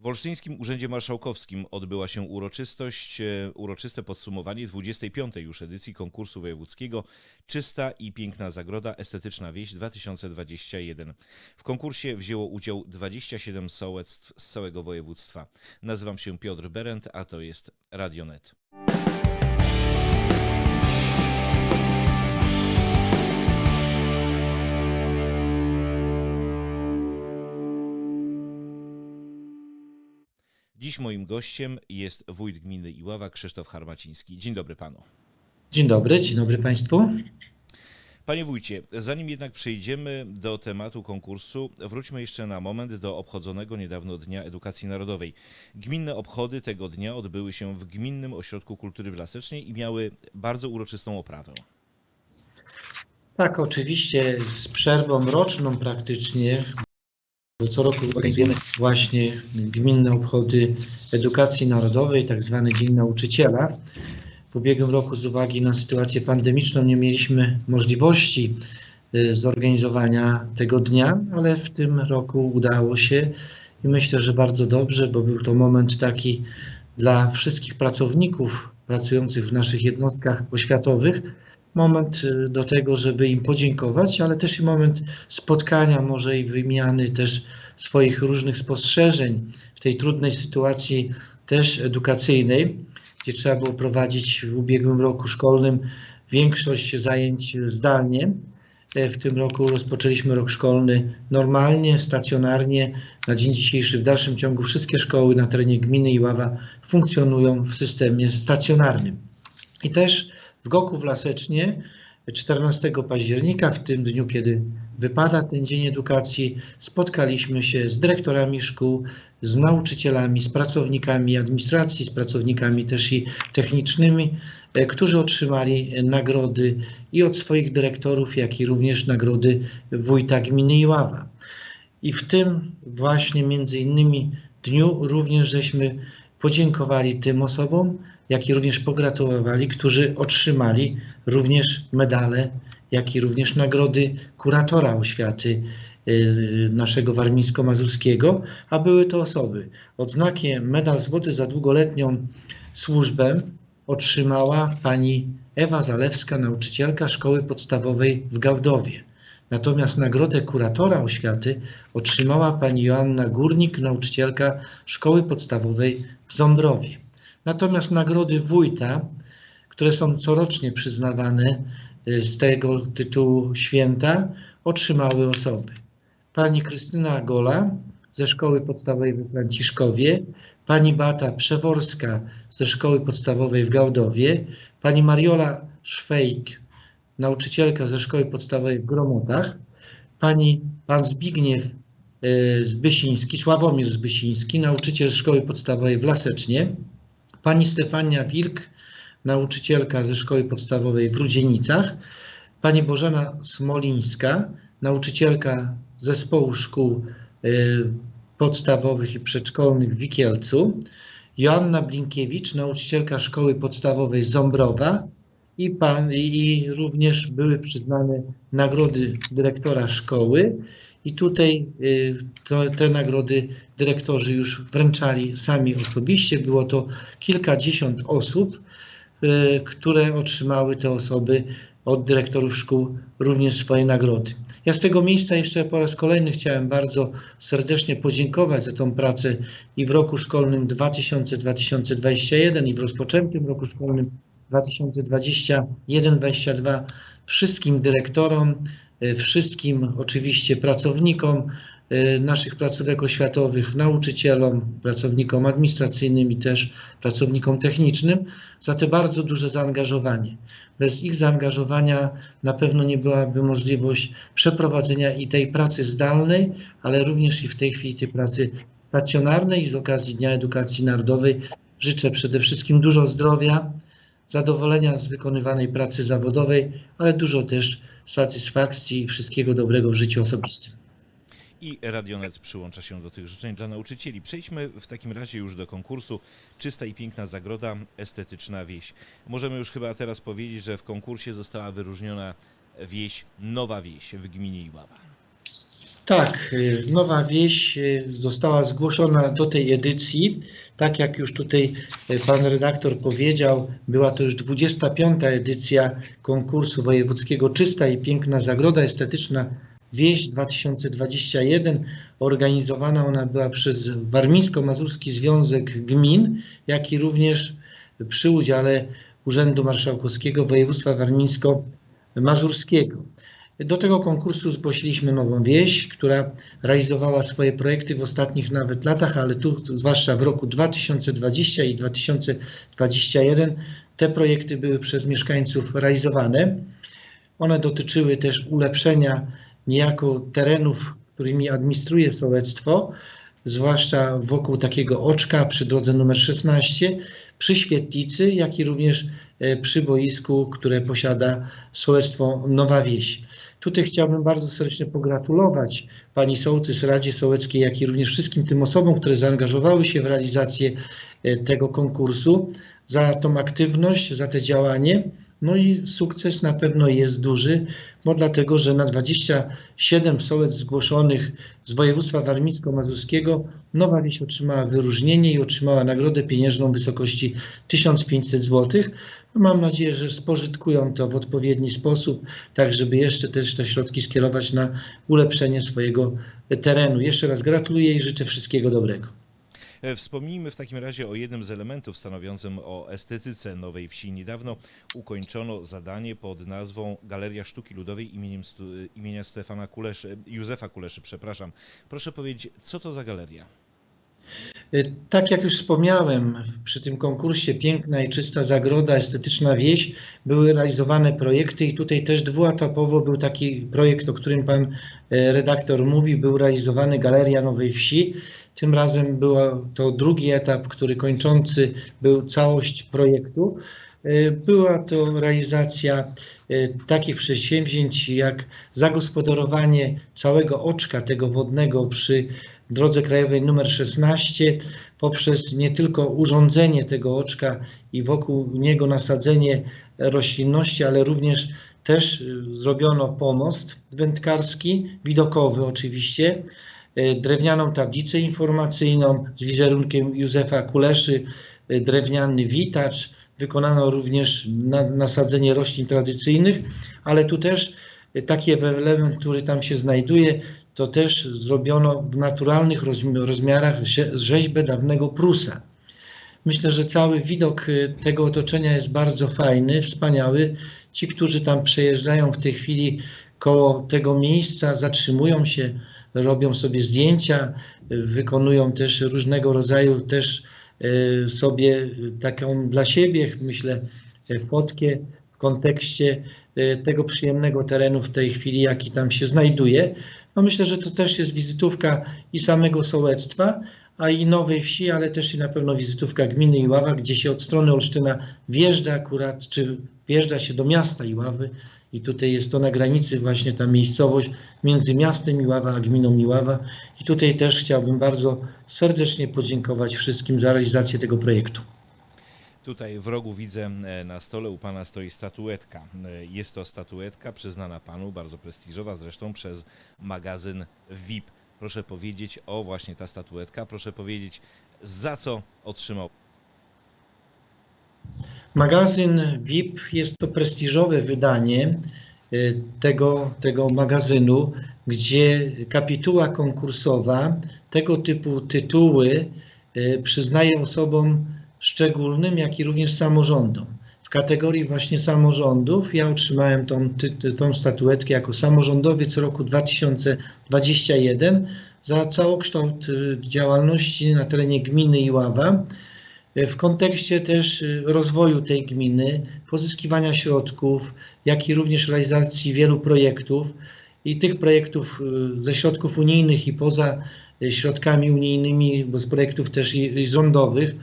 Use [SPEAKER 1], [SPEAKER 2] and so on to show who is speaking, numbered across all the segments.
[SPEAKER 1] W Olsztyńskim Urzędzie Marszałkowskim odbyła się uroczystość, e, uroczyste podsumowanie 25. już edycji konkursu wojewódzkiego Czysta i piękna zagroda Estetyczna Wieś 2021. W konkursie wzięło udział 27 sołectw z całego województwa. Nazywam się Piotr Berend, a to jest Radionet. Dziś moim gościem jest wójt gminy Iława Krzysztof Harmaciński. Dzień dobry panu.
[SPEAKER 2] Dzień dobry, dzień dobry Państwu.
[SPEAKER 1] Panie wójcie, zanim jednak przejdziemy do tematu konkursu, wróćmy jeszcze na moment do obchodzonego niedawno Dnia Edukacji Narodowej. Gminne obchody tego dnia odbyły się w Gminnym Ośrodku Kultury w Lasecznej i miały bardzo uroczystą oprawę.
[SPEAKER 2] Tak, oczywiście z przerwą roczną praktycznie. Co roku organizujemy właśnie gminne obchody edukacji narodowej, tak zwany Dzień Nauczyciela. W ubiegłym roku z uwagi na sytuację pandemiczną nie mieliśmy możliwości y, zorganizowania tego dnia, ale w tym roku udało się i myślę, że bardzo dobrze, bo był to moment taki dla wszystkich pracowników pracujących w naszych jednostkach oświatowych, moment y, do tego, żeby im podziękować, ale też i moment spotkania, może i wymiany też swoich różnych spostrzeżeń w tej trudnej sytuacji też edukacyjnej, gdzie trzeba było prowadzić w ubiegłym roku szkolnym większość zajęć zdalnie. E, W tym roku rozpoczęliśmy rok szkolny normalnie, stacjonarnie. Na dzień dzisiejszy w dalszym ciągu wszystkie szkoły na terenie gminy Iława funkcjonują w systemie stacjonarnym. I też w Goku w Lasecznie 14 października, w tym dniu, kiedy wypada ten Dzień Edukacji, spotkaliśmy się z dyrektorami szkół, z nauczycielami, z pracownikami administracji, z pracownikami też i technicznymi, e, którzy otrzymali nagrody i od swoich dyrektorów, jak i również nagrody wójta gminy Iława. I w tym właśnie między innymi dniu również żeśmy podziękowali tym osobom, jak i również pogratulowali, którzy otrzymali również medale, jak i również nagrody kuratora oświaty y, naszego warmińsko-mazurskiego, a były to osoby. Odznakę Medal Złoty za długoletnią służbę otrzymała pani Ewa Zalewska, nauczycielka szkoły podstawowej w Gałdowie. Natomiast nagrodę kuratora oświaty otrzymała pani Joanna Górnik, nauczycielka szkoły podstawowej w Ząbrowie. Natomiast nagrody wójta, które są corocznie przyznawane y, z tego tytułu święta, otrzymały osoby. Pani Krystyna Gola ze szkoły podstawowej we Franciszkowie, pani Bata Przeworska ze szkoły podstawowej w Gałdowie, pani Mariola Szwejk, nauczycielka ze szkoły podstawowej w Gromotach, pani pan Zbigniew y, Zbysiński, Sławomir Zbysiński, nauczyciel szkoły podstawowej w Lasecznie, pani Stefania Wilk, nauczycielka ze szkoły podstawowej w Rudzienicach, pani Bożena Smolińska, nauczycielka zespołu szkół y, podstawowych i przedszkolnych w Wikielcu, Joanna Blinkiewicz, nauczycielka szkoły podstawowej Ząbrowa. I, pan, i również były przyznane nagrody dyrektora szkoły i tutaj y, to, te nagrody dyrektorzy już wręczali sami osobiście. Było to kilkadziesiąt osób, y, które otrzymały te osoby od dyrektorów szkół również swoje nagrody. Ja z tego miejsca jeszcze po raz kolejny chciałem bardzo serdecznie podziękować za tą pracę i w roku szkolnym 2000-2021 i w rozpoczętym roku szkolnym 2021-2022 wszystkim dyrektorom, y, wszystkim oczywiście pracownikom y, naszych placówek oświatowych, nauczycielom, pracownikom administracyjnym i też pracownikom technicznym za te bardzo duże zaangażowanie. Bez ich zaangażowania na pewno nie byłaby możliwość przeprowadzenia i tej pracy zdalnej, ale również i w tej chwili tej pracy stacjonarnej. I z okazji Dnia Edukacji Narodowej życzę przede wszystkim dużo zdrowia, zadowolenia z wykonywanej pracy zawodowej, ale dużo też satysfakcji i wszystkiego dobrego w życiu osobistym.
[SPEAKER 1] I Radionet przyłącza się do tych życzeń dla nauczycieli. Przejdźmy w takim razie już do konkursu Czysta i piękna zagroda, estetyczna wieś. Możemy już chyba teraz powiedzieć, że w konkursie została wyróżniona wieś Nowa Wieś w gminie Iława.
[SPEAKER 2] Tak, y, Nowa Wieś y, została zgłoszona do tej edycji. Tak jak już tutaj y, pan redaktor powiedział, była to już 25. edycja konkursu wojewódzkiego Czysta i Piękna Zagroda Estetyczna Wieś 2021. Organizowana ona była przez Warmińsko-Mazurski Związek Gmin, jak i również przy udziale Urzędu Marszałkowskiego Województwa Warmińsko-Mazurskiego. Do tego konkursu zgłosiliśmy Nową Wieś, która realizowała swoje projekty w ostatnich nawet latach, ale tu, zwłaszcza w roku 2020 i 2021, te projekty były przez mieszkańców realizowane. One dotyczyły też ulepszenia niejako terenów, którymi administruje sołectwo, zwłaszcza wokół takiego oczka przy drodze numer 16, przy świetlicy, jak i również przy boisku, które posiada sołectwo Nowa Wieś. Tutaj chciałbym bardzo serdecznie pogratulować pani sołtys Radzie Sołeckiej, jak i również wszystkim tym osobom, które zaangażowały się w realizację e, tego konkursu, za tą aktywność, za te działanie. No i sukces na pewno jest duży, bo dlatego, że na 27 sołec zgłoszonych z województwa warmińsko-mazurskiego Nowa Wieś otrzymała wyróżnienie i otrzymała nagrodę pieniężną w wysokości 1500 zł. Mam nadzieję, że spożytkują to w odpowiedni sposób, tak żeby jeszcze też te środki skierować na ulepszenie swojego terenu. Jeszcze raz gratuluję i życzę wszystkiego dobrego.
[SPEAKER 1] E, Wspomnijmy w takim razie o jednym z elementów stanowiącym o estetyce Nowej Wsi. Niedawno ukończono zadanie pod nazwą Galeria Sztuki Ludowej imieniem stu, imienia Stefana Kuleszy, Józefa Kuleszy, przepraszam. Proszę powiedzieć, co to za galeria?
[SPEAKER 2] Y, Tak jak już wspomniałem, przy tym konkursie Piękna i Czysta Zagroda, Estetyczna Wieś były realizowane projekty i tutaj też dwuetapowo był taki projekt, o którym pan e, redaktor mówi, był realizowany Galeria Nowej Wsi. Tym razem był to drugi etap, który kończący był całość projektu. E, Była to realizacja takich przedsięwzięć jak zagospodarowanie całego oczka tego wodnego przy drodze krajowej numer 16 poprzez nie tylko urządzenie tego oczka i wokół niego nasadzenie roślinności, ale również też y, zrobiono pomost wędkarski, widokowy oczywiście, y, drewnianą tablicę informacyjną z wizerunkiem Józefa Kuleszy, y, drewniany witacz, wykonano również na, nasadzenie roślin tradycyjnych, ale tu też taki element, który tam się znajduje, to też zrobiono w naturalnych rozmi- rozmiarach rze- rzeźbę dawnego Prusa. Myślę, że cały widok y, tego otoczenia jest bardzo fajny, wspaniały. Ci, którzy tam przejeżdżają w tej chwili koło tego miejsca, zatrzymują się, robią sobie zdjęcia, wykonują też różnego rodzaju też y, sobie taką dla siebie, myślę, fotkę w kontekście y, tego przyjemnego terenu w tej chwili, jaki tam się znajduje. No myślę, że to też jest wizytówka i samego sołectwa, a i Nowej Wsi, ale też i na pewno wizytówka gminy Iława, gdzie się od strony Olsztyna wjeżdża akurat, czy wjeżdża się do miasta Iławy i tutaj jest to na granicy właśnie ta miejscowość między miastem Iława a gminą Iława i tutaj też chciałbym bardzo serdecznie podziękować wszystkim za realizację tego projektu.
[SPEAKER 1] Tutaj w rogu widzę e, na stole u pana stoi statuetka. E, Jest to statuetka przyznana panu, bardzo prestiżowa zresztą przez magazyn VIP. Proszę powiedzieć, o właśnie ta statuetka, proszę powiedzieć, za co otrzymał
[SPEAKER 2] Magazyn VIP jest to prestiżowe wydanie y, tego, tego magazynu, gdzie kapituła konkursowa, tego typu tytuły przyznaje osobom szczególnym, jak i również samorządom. W kategorii właśnie samorządów ja otrzymałem tą, tą statuetkę jako samorządowiec roku 2021 za całokształt y, działalności na terenie gminy Iława w kontekście też y, rozwoju tej gminy, pozyskiwania środków, jak i również realizacji wielu projektów i tych projektów y, ze środków unijnych i poza y, środkami unijnymi, bo z projektów też i, i rządowych.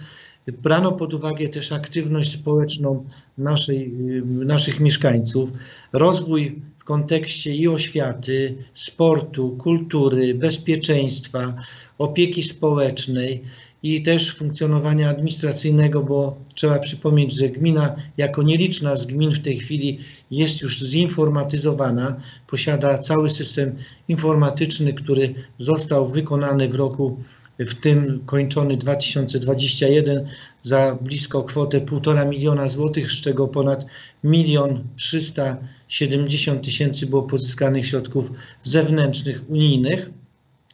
[SPEAKER 2] Brano pod uwagę też aktywność społeczną naszej, y, naszych mieszkańców, rozwój w kontekście i oświaty, sportu, kultury, bezpieczeństwa, opieki społecznej i też funkcjonowania administracyjnego, bo trzeba przypomnieć, że gmina jako nieliczna z gmin w tej chwili jest już zinformatyzowana, posiada cały system informatyczny, który został wykonany w roku w tym kończony 2021 za blisko kwotę 1,5 miliona złotych, z czego ponad milion 370 tysięcy było pozyskanych środków zewnętrznych, unijnych.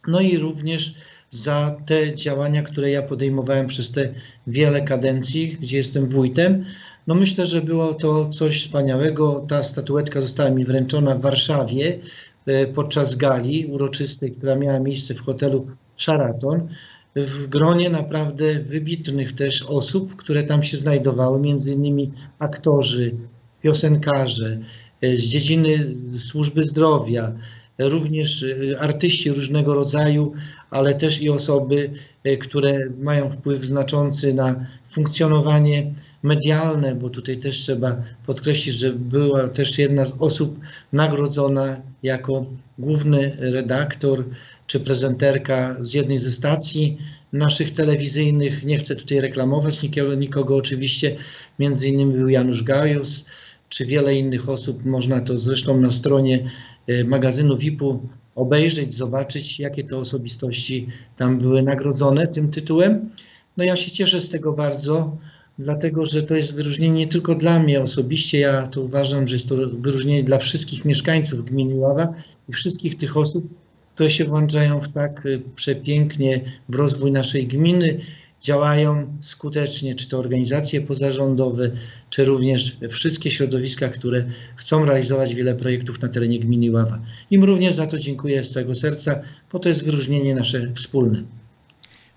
[SPEAKER 2] No i również za te działania, które ja podejmowałem przez te wiele kadencji, gdzie jestem wójtem. No myślę, że było to coś wspaniałego. Ta statuetka została mi wręczona w Warszawie e, podczas gali uroczystej, która miała miejsce w hotelu Sheraton. W gronie naprawdę wybitnych też osób, które tam się znajdowały, między innymi aktorzy, piosenkarze e, z dziedziny służby zdrowia, również e, artyści różnego rodzaju, ale też i osoby, e, które mają wpływ znaczący na funkcjonowanie medialne, bo tutaj też trzeba podkreślić, że była też jedna z osób nagrodzona jako główny redaktor czy prezenterka z jednej ze stacji naszych telewizyjnych. Nie chcę tutaj reklamować nikogo, nikogo oczywiście, między innymi był Janusz Gajos, czy wiele innych osób. Można to zresztą na stronie e, magazynu VIP-u obejrzeć, zobaczyć, jakie to osobistości tam były nagrodzone tym tytułem. No ja się cieszę z tego bardzo, dlatego że to jest wyróżnienie nie tylko dla mnie osobiście, ja to uważam, że jest to wyróżnienie dla wszystkich mieszkańców gminy Ława i wszystkich tych osób, które się włączają w tak y, przepięknie w rozwój naszej gminy, działają skutecznie, czy to organizacje pozarządowe, czy również wszystkie środowiska, które chcą realizować wiele projektów na terenie gminy Ława. Im również za to dziękuję z całego serca, bo to jest wyróżnienie nasze wspólne.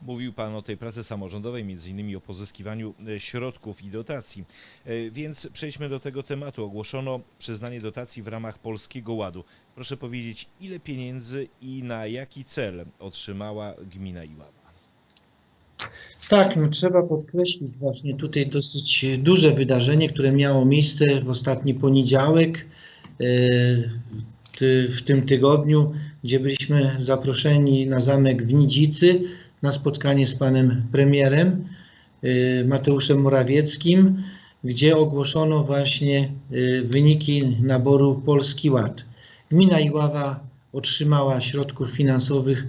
[SPEAKER 1] Mówił Pan o tej pracy samorządowej, między innymi o pozyskiwaniu e, środków i dotacji. E, Więc przejdźmy do tego tematu. Ogłoszono przyznanie dotacji w ramach Polskiego Ładu. Proszę powiedzieć, ile pieniędzy i na jaki cel otrzymała gmina Iława?
[SPEAKER 2] Tak, no, trzeba podkreślić właśnie tutaj dosyć duże wydarzenie, które miało miejsce w ostatni poniedziałek e, w tym tygodniu, gdzie byliśmy zaproszeni na zamek w Nidzicy na spotkanie z panem premierem e, Mateuszem Morawieckim, gdzie ogłoszono właśnie e, wyniki naboru Polski Ład. Gmina Iława otrzymała środków finansowych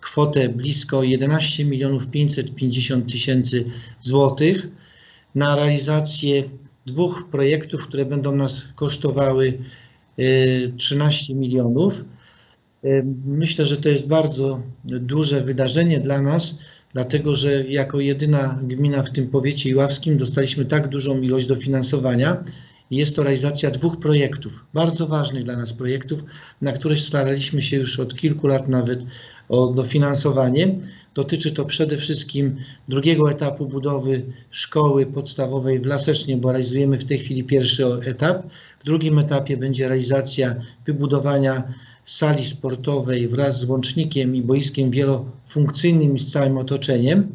[SPEAKER 2] kwotę blisko 11 milionów 550 tysięcy złotych na realizację dwóch projektów, które będą nas kosztowały y, 13 milionów. Myślę, że to jest bardzo duże wydarzenie dla nas, dlatego że jako jedyna gmina w tym powiecie iławskim dostaliśmy tak dużą ilość dofinansowania. Jest to realizacja dwóch projektów, bardzo ważnych dla nas projektów, na które staraliśmy się już od kilku lat nawet o dofinansowanie. Dotyczy to przede wszystkim drugiego etapu budowy szkoły podstawowej w Lasecznie, bo realizujemy w tej chwili pierwszy etap. W drugim etapie będzie realizacja wybudowania sali sportowej wraz z łącznikiem i boiskiem wielofunkcyjnym i z całym otoczeniem.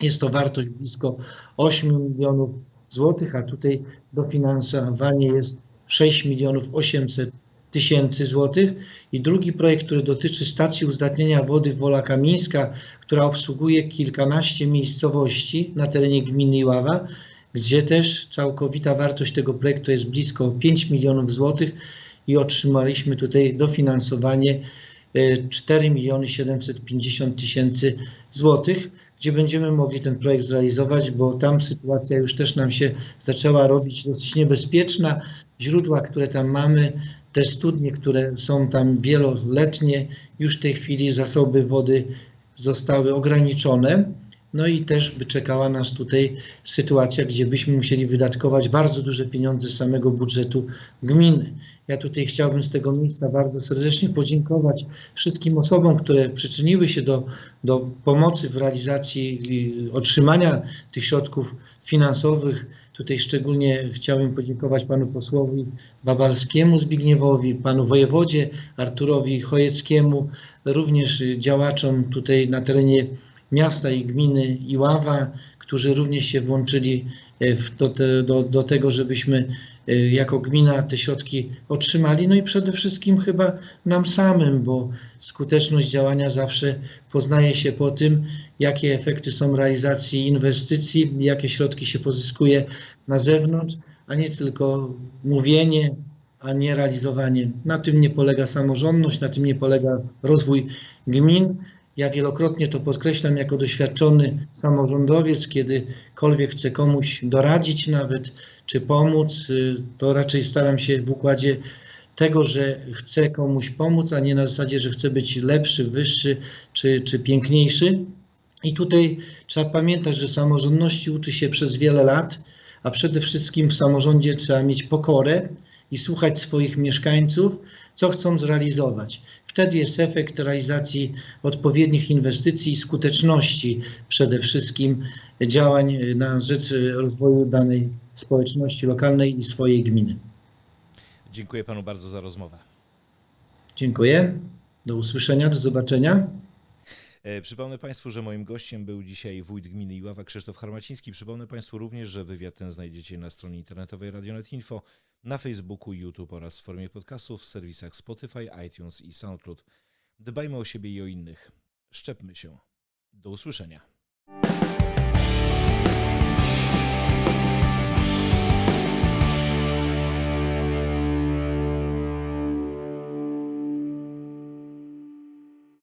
[SPEAKER 2] Jest to wartość blisko 8 milionów złotych, a tutaj dofinansowanie jest 6 milionów 800 tysięcy złotych. I drugi projekt, który dotyczy stacji uzdatnienia wody Wola Kamińska, która obsługuje kilkanaście miejscowości na terenie gminy Iława, gdzie też całkowita wartość tego projektu jest blisko 5 milionów złotych i otrzymaliśmy tutaj dofinansowanie e, 4 miliony 750 tysięcy złotych, gdzie będziemy mogli ten projekt zrealizować, bo tam sytuacja już też nam się zaczęła robić dosyć niebezpieczna. Źródła, które tam mamy, te studnie, które są tam wieloletnie, już w tej chwili zasoby wody zostały ograniczone. No i też by czekała nas tutaj sytuacja, gdzie byśmy musieli wydatkować bardzo duże pieniądze z samego budżetu gminy. Ja tutaj chciałbym z tego miejsca bardzo serdecznie podziękować wszystkim osobom, które przyczyniły się do, do pomocy w realizacji otrzymania tych środków finansowych. Tutaj szczególnie chciałbym podziękować panu posłowi Babalskiemu Zbigniewowi, panu wojewodzie Arturowi Chojeckiemu, również działaczom tutaj na terenie miasta i gminy Iława, którzy również się włączyli e, w, do, do, tego, żebyśmy jako gmina te środki otrzymali. No i przede wszystkim chyba nam samym, bo skuteczność działania zawsze poznaje się po tym, jakie efekty są realizacji inwestycji, jakie środki się pozyskuje na zewnątrz, a nie tylko mówienie, a nie realizowanie. Na tym nie polega samorządność, na tym nie polega rozwój gmin. Ja wielokrotnie to podkreślam jako doświadczony samorządowiec, kiedykolwiek chcę komuś doradzić nawet, czy pomóc, y, to raczej staram się w układzie tego, że chcę komuś pomóc, a nie na zasadzie, że chcę być lepszy, wyższy czy, czy piękniejszy. I tutaj trzeba pamiętać, że samorządności uczy się przez wiele lat, a przede wszystkim w samorządzie trzeba mieć pokorę i słuchać swoich mieszkańców, co chcą zrealizować. Wtedy jest efekt realizacji odpowiednich inwestycji i skuteczności przede wszystkim działań na rzecz rozwoju danej społeczności lokalnej i swojej gminy.
[SPEAKER 1] Dziękuję panu bardzo za rozmowę.
[SPEAKER 2] Dziękuję. Do usłyszenia, do zobaczenia.
[SPEAKER 1] E, Przypomnę Państwu, że moim gościem był dzisiaj wójt gminy Iława Krzysztof Harmaciński. Przypomnę Państwu również, że wywiad ten znajdziecie na stronie internetowej Radionet Info, na Facebooku, YouTube oraz w formie podcastów w serwisach Spotify, iTunes i SoundCloud. Dbajmy o siebie i o innych. Szczepmy się. Do usłyszenia.